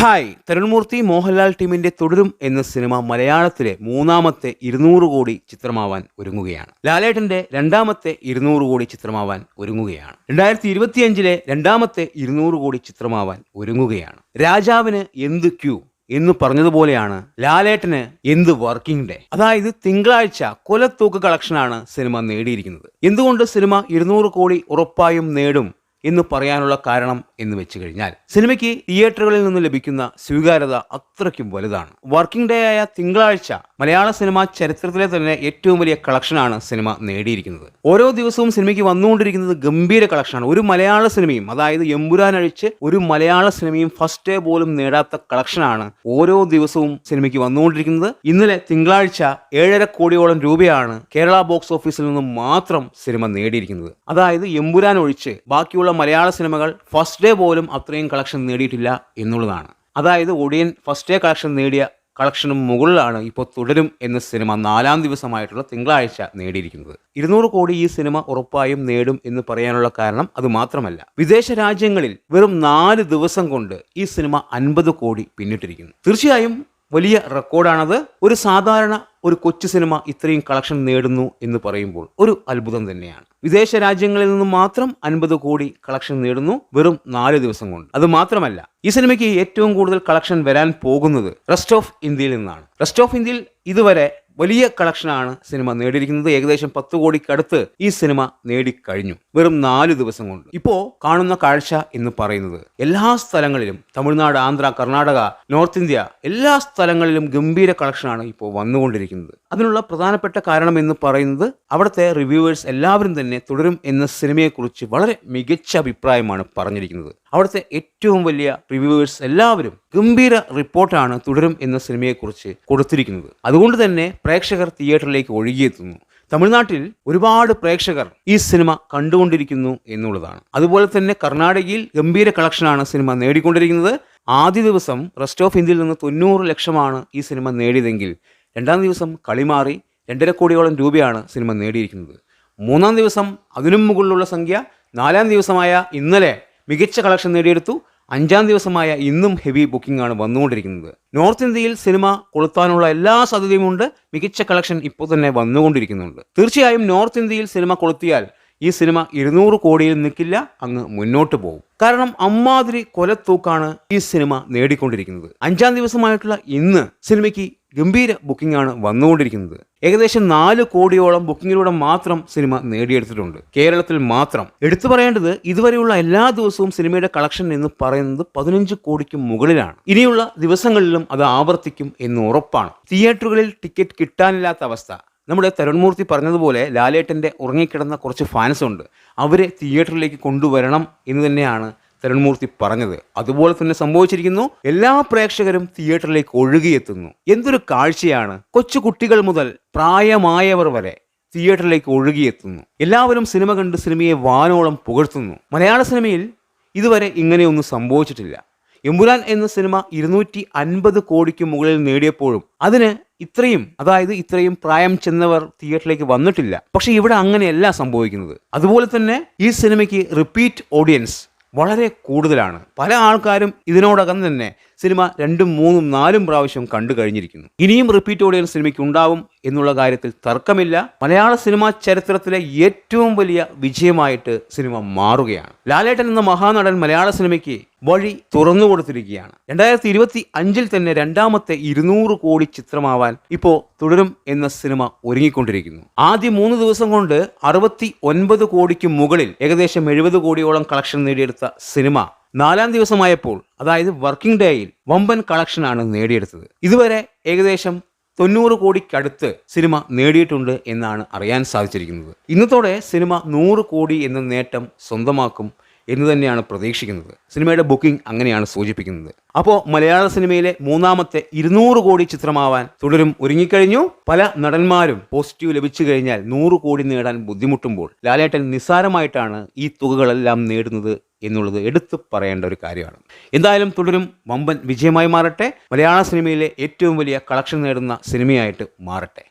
Hi. Tharun Moorthy Mohanlal ടീമിന്റെ തുടരും എന്ന സിനിമ മലയാളത്തിലെ മൂന്നാമത്തെ ഇരുന്നൂറ് കോടി ചിത്രമാവാൻ ഒരുങ്ങുകയാണ്. ലാലേട്ടന്റെ രണ്ടാമത്തെ ഇരുന്നൂറ് കോടി ചിത്രമാവാൻ ഒരുങ്ങുകയാണ്. രണ്ടായിരത്തി ഇരുപത്തിയഞ്ചിലെ രണ്ടാമത്തെ ഇരുന്നൂറ് കോടി ചിത്രമാവാൻ ഒരുങ്ങുകയാണ്. രാജാവിന് എന്ത് ക്യൂ എന്ന് പറഞ്ഞതുപോലെയാണ് ലാലേട്ടന് എന്ത് വർക്കിംഗ് ഡേ? അതായത് തിങ്കളാഴ്ച കൊലത്തൂക്ക് കളക്ഷനാണ് സിനിമ നേടിയിരിക്കുന്നത്. എന്തുകൊണ്ട് സിനിമ ഇരുന്നൂറ് കോടി ഉറപ്പായും നേടും എന്ന് പറയാനുള്ള കാരണം എന്ന് വെച്ച് കഴിഞ്ഞാൽ സിനിമയ്ക്ക് തിയേറ്ററുകളിൽ നിന്ന് ലഭിക്കുന്ന സ്വീകാര്യത അത്രയ്ക്കും വലുതാണ്. വർക്കിംഗ് ഡേ ആയ തിങ്കളാഴ്ച മലയാള സിനിമ ചരിത്രത്തിലെ തന്നെ ഏറ്റവും വലിയ കളക്ഷനാണ് സിനിമ നേടിയിരിക്കുന്നത്. ഓരോ ദിവസവും സിനിമയ്ക്ക് വന്നുകൊണ്ടിരിക്കുന്നത് ഗംഭീര കളക്ഷനാണ് ഒരു മലയാള സിനിമയും അതായത് എമ്പുരാൻ അഴിച്ച് ഒരു മലയാള സിനിമയും ഫസ്റ്റ് ഡേ പോലും നേടാത്ത കളക്ഷനാണ് ഓരോ ദിവസവും സിനിമയ്ക്ക് വന്നുകൊണ്ടിരിക്കുന്നത്. ഇന്നലെ തിങ്കളാഴ്ച ഏഴര കോടിയോളം രൂപയാണ് കേരള ബോക്സ് ഓഫീസിൽ നിന്നും മാത്രം സിനിമ നേടിയിരിക്കുന്നത്. അതായത് എമ്പുരാൻ ഒഴിച്ച് ബാക്കിയുള്ള മലയാള സിനിമകൾ ഫസ്റ്റ് ഡേ പോലും അത്രയും കളക്ഷൻ നേടിയിട്ടില്ല എന്നുള്ളതാണ്. അതായത് ഒടിയൻ ഫസ്റ്റ് ഡേ കളക്ഷൻ നേടിയ കളക്ഷനും മുകളിലാണ് ഇപ്പോൾ തുടരും എന്ന സിനിമ നാലാം ദിവസമായിട്ടുള്ള തിങ്കളാഴ്ച നേടിയിരിക്കുന്നത്. ഇരുന്നൂറ് കോടി ഈ സിനിമ ഉറപ്പായും നേടും എന്ന് പറയാനുള്ള കാരണം അത് മാത്രമല്ല. വിദേശ രാജ്യങ്ങളിൽ വെറും നാല് ദിവസം കൊണ്ട് ഈ സിനിമ അൻപത് കോടി പിന്നിട്ടിരിക്കുന്നു. തീർച്ചയായും വലിയ റെക്കോർഡാണത്. ഒരു സാധാരണ ഒരു കൊച്ചു സിനിമ ഇത്രയും കളക്ഷൻ നേടുന്നു എന്ന് പറയുമ്പോൾ ഒരു അത്ഭുതം തന്നെയാണ്. വിദേശ രാജ്യങ്ങളിൽ നിന്ന് മാത്രം അൻപത് കോടി കളക്ഷൻ നേടുന്നു വെറും നാല് ദിവസം കൊണ്ട്. അത് മാത്രമല്ല ഈ സിനിമയ്ക്ക് ഏറ്റവും കൂടുതൽ കളക്ഷൻ വരാൻ പോകുന്നത് റെസ്റ്റ് ഓഫ് ഇന്ത്യയിൽ നിന്നാണ്. റെസ്റ്റ് ഓഫ് ഇന്ത്യയിൽ ഇതുവരെ വലിയ കളക്ഷനാണ് സിനിമ നേടിയിരിക്കുന്നത്. ഏകദേശം പത്ത് കോടിക്കടുത്ത് ഈ സിനിമ നേടിക്കഴിഞ്ഞു. വെറും നാല് ദിവസം കൊണ്ട്. ഇപ്പോ കാണുന്ന കാഴ്ച എന്ന് പറയുന്നത് എല്ലാ സ്ഥലങ്ങളിലും തമിഴ്നാട് ആന്ധ്ര കർണാടക നോർത്ത് ഇന്ത്യ എല്ലാ സ്ഥലങ്ങളിലും ഗംഭീര കളക്ഷനാണ് ഇപ്പോൾ വന്നുകൊണ്ടിരിക്കുന്നത്. അതിനുള്ള പ്രധാനപ്പെട്ട കാരണം എന്ന് പറയുന്നത് അവിടുത്തെ റിവ്യൂവേഴ്സ് എല്ലാവരും തന്നെ തുടരും എന്ന സിനിമയെക്കുറിച്ച് വളരെ മികച്ച അഭിപ്രായമാണ് പറഞ്ഞിരിക്കുന്നത്. അവിടുത്തെ ഏറ്റവും വലിയ റിവ്യൂവേഴ്സ് എല്ലാവരും ഗംഭീര റിപ്പോർട്ടാണ് തുടരും എന്ന സിനിമയെക്കുറിച്ച് കൊടുത്തിരിക്കുന്നത്. അതുകൊണ്ട് തന്നെ പ്രേക്ഷകർ തിയേറ്ററിലേക്ക് ഒഴുകിയെത്തുന്നു. തമിഴ്നാട്ടിൽ ഒരുപാട് പ്രേക്ഷകർ ഈ സിനിമ കണ്ടുകൊണ്ടിരിക്കുന്നു എന്നുള്ളതാണ്. അതുപോലെ തന്നെ കർണാടകയിൽ ഗംഭീര കളക്ഷനാണ് സിനിമ നേടിക്കൊണ്ടിരിക്കുന്നത്. ആദ്യ ദിവസം റെസ്റ്റ് ഓഫ് ഇന്ത്യയിൽ നിന്ന് തൊണ്ണൂറ് ലക്ഷമാണ് ഈ സിനിമ നേടിയതെങ്കിൽ രണ്ടാം ദിവസം കളിമാറി രണ്ടര കോടിയോളം രൂപയാണ് സിനിമ നേടിയിരിക്കുന്നത്. മൂന്നാം ദിവസം അതിനും മുകളിലുള്ള സംഖ്യ നാലാം ദിവസമായ ഇന്നലെ മികച്ച കളക്ഷൻ നേടിയെടുത്തു. അഞ്ചാം ദിവസമായ ഇന്നും ഹെവി ബുക്കിംഗ് ആണ് വന്നുകൊണ്ടിരിക്കുന്നത്. നോർത്ത് ഇന്ത്യയിൽ സിനിമ കൊളുത്താനുള്ള എല്ലാ സാധ്യതയുമുണ്ട് മികച്ച കളക്ഷൻ ഇപ്പോൾ തന്നെ വന്നുകൊണ്ടിരിക്കുന്നുണ്ട്. തീർച്ചയായും നോർത്ത് ഇന്ത്യയിൽ സിനിമ കൊളുത്തിയാൽ ഈ സിനിമ ഇരുന്നൂറ് കോടിയിൽ നിൽക്കില്ല അങ്ങ് മുന്നോട്ട് പോകും. കാരണം അമ്മാതിരി കൊലത്തൂക്കാണ് ഈ സിനിമ നേടിക്കൊണ്ടിരിക്കുന്നത്. അഞ്ചാം ദിവസമായിട്ടുള്ള ഇന്ന് സിനിമയ്ക്ക് ഗംഭീര ബുക്കിംഗ് ആണ് വന്നുകൊണ്ടിരിക്കുന്നത്. ഏകദേശം നാല് കോടിയോളം ബുക്കിങ്ങിലൂടെ മാത്രം സിനിമ നേടിയെടുത്തിട്ടുണ്ട്. കേരളത്തിൽ മാത്രം. എടുത്തു പറയേണ്ടത് ഇതുവരെയുള്ള എല്ലാ ദിവസവും സിനിമയുടെ കളക്ഷൻ എന്ന് പറയുന്നത് പതിനഞ്ച് കോടിക്ക് മുകളിലാണ്. ഇനിയുള്ള ദിവസങ്ങളിലും അത് ആവർത്തിക്കും എന്ന് ഉറപ്പാണ്. തിയേറ്ററുകളിൽ ടിക്കറ്റ് കിട്ടാനില്ലാത്ത അവസ്ഥ. നമ്മുടെ തരുൺമൂർത്തി പറഞ്ഞതുപോലെ ലാലേട്ടന്റെ ഉറങ്ങിക്കിടന്ന കുറച്ച് ഫാൻസ് ഉണ്ട് അവരെ തിയേറ്ററിലേക്ക് കൊണ്ടുവരണം എന്ന് തന്നെയാണ് തരുൺമൂർത്തി പറഞ്ഞത്. അതുപോലെ തന്നെ സംഭവിച്ചിരിക്കുന്നു. എല്ലാ പ്രേക്ഷകരും തിയേറ്ററിലേക്ക് ഒഴുകിയെത്തുന്നു. എന്തൊരു കാഴ്ചയാണ്. കൊച്ചു കുട്ടികൾ മുതൽ പ്രായമായവർ വരെ തിയേറ്ററിലേക്ക് ഒഴുകിയെത്തുന്നു. എല്ലാവരും സിനിമ കണ്ട് സിനിമയെ വാനോളം പുകഴ്ത്തുന്നു. മലയാള സിനിമയിൽ ഇതുവരെ ഇങ്ങനെയൊന്നും സംഭവിച്ചിട്ടില്ല. എമ്പുരാൻ എന്ന സിനിമ ഇരുന്നൂറ്റി അൻപത് കോടിക്ക് മുകളിൽ നേടിയപ്പോഴും അതിന് ഇത്രയും അതായത് ഇത്രയും പ്രായം ചെന്നവർ തിയേറ്ററിലേക്ക് വന്നിട്ടില്ല. പക്ഷെ ഇവിടെ അങ്ങനെയല്ല സംഭവിക്കുന്നത്. അതുപോലെ തന്നെ ഈ സിനിമയ്ക്ക് റിപ്പീറ്റ് ഓഡിയൻസ് വളരെ കൂടുതലാണ്. പല ആൾക്കാരും ഇതിനോടകം തന്നെ സിനിമ രണ്ടും മൂന്നും നാലും പ്രാവശ്യം കണ്ടു കഴിഞ്ഞിരിക്കുന്നു. ഇനിയും റിപ്പീറ്റ് ഓഡിയൻസ് സിനിമയ്ക്ക് ഉണ്ടാവും എന്നുള്ള കാര്യത്തിൽ തർക്കമില്ല. മലയാള സിനിമാ ചരിത്രത്തിലെ ഏറ്റവും വലിയ വിജയമായിട്ട് സിനിമ മാറുകയാണ്. ലാലേട്ടൻ എന്ന മഹാനടൻ മലയാള സിനിമയ്ക്ക് വഴി തുറന്നു കൊടുത്തിരിക്കുകയാണ്. രണ്ടായിരത്തി ഇരുപത്തി അഞ്ചിൽ തന്നെ രണ്ടാമത്തെ ഇരുന്നൂറ് കോടി ചിത്രമാവാൻ ഇപ്പോൾ തുടരും എന്ന സിനിമ ഒരുങ്ങിക്കൊണ്ടിരിക്കുന്നു. ആദ്യ മൂന്ന് ദിവസം കൊണ്ട് അറുപത്തി ഒൻപത് കോടിക്ക് മുകളിൽ ഏകദേശം എഴുപത് കോടിയോളം കളക്ഷൻ നേടിയെടുത്ത സിനിമ നാലാം ദിവസമായപ്പോൾ അതായത് വർക്കിംഗ് ഡേയിൽ വമ്പൻ കളക്ഷനാണ് നേടിയെടുത്തത്. ഇതുവരെ ഏകദേശം തൊണ്ണൂറ് കോടിക്കടുത്ത് സിനിമ നേടിയിട്ടുണ്ട് എന്നാണ് അറിയാൻ സാധിച്ചിരിക്കുന്നത്. ഇന്നത്തോടെ സിനിമ നൂറ് കോടി എന്ന നേട്ടം സ്വന്തമാക്കും എന്ന് തന്നെയാണ് പ്രതീക്ഷിക്കുന്നത്. സിനിമയുടെ ബുക്കിംഗ് അങ്ങനെയാണ് സൂചിപ്പിക്കുന്നത്. അപ്പോൾ മലയാള സിനിമയിലെ മൂന്നാമത്തെ ഇരുന്നൂറ് കോടി ചിത്രമാവാൻ തുടരും ഒരുങ്ങിക്കഴിഞ്ഞു. പല നടന്മാരും പോസിറ്റീവ് ലഭിച്ചു കഴിഞ്ഞാൽ നൂറ് കോടി നേടാൻ ബുദ്ധിമുട്ടുമ്പോൾ ലാലേട്ടൻ നിസ്സാരമായിട്ടാണ് ഈ തുകകളെല്ലാം നേടുന്നത് എന്നുള്ളത് എടുത്തു പറയേണ്ട ഒരു കാര്യമാണ്. എന്തായാലും തുടരും. വമ്പൻ വിജയമായി മാറട്ടെ. മലയാള സിനിമയിലെ ഏറ്റവും വലിയ കളക്ഷൻ നേടുന്ന സിനിമയായിട്ട് മാറട്ടെ.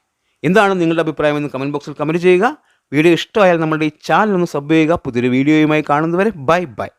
എന്താണ് നിങ്ങളുടെ അഭിപ്രായം എന്ന് കമന്റ് ബോക്സിൽ കമന്റ് ചെയ്യുക. വീഡിയോ ഇഷ്ടമായാൽ നമ്മുടെ ഈ ചാനൽ ഒന്ന് സബ് ചെയ്യുക. പുതിയൊരു വീഡിയോയുമായി കാണുന്നവരെ ബൈ ബൈ.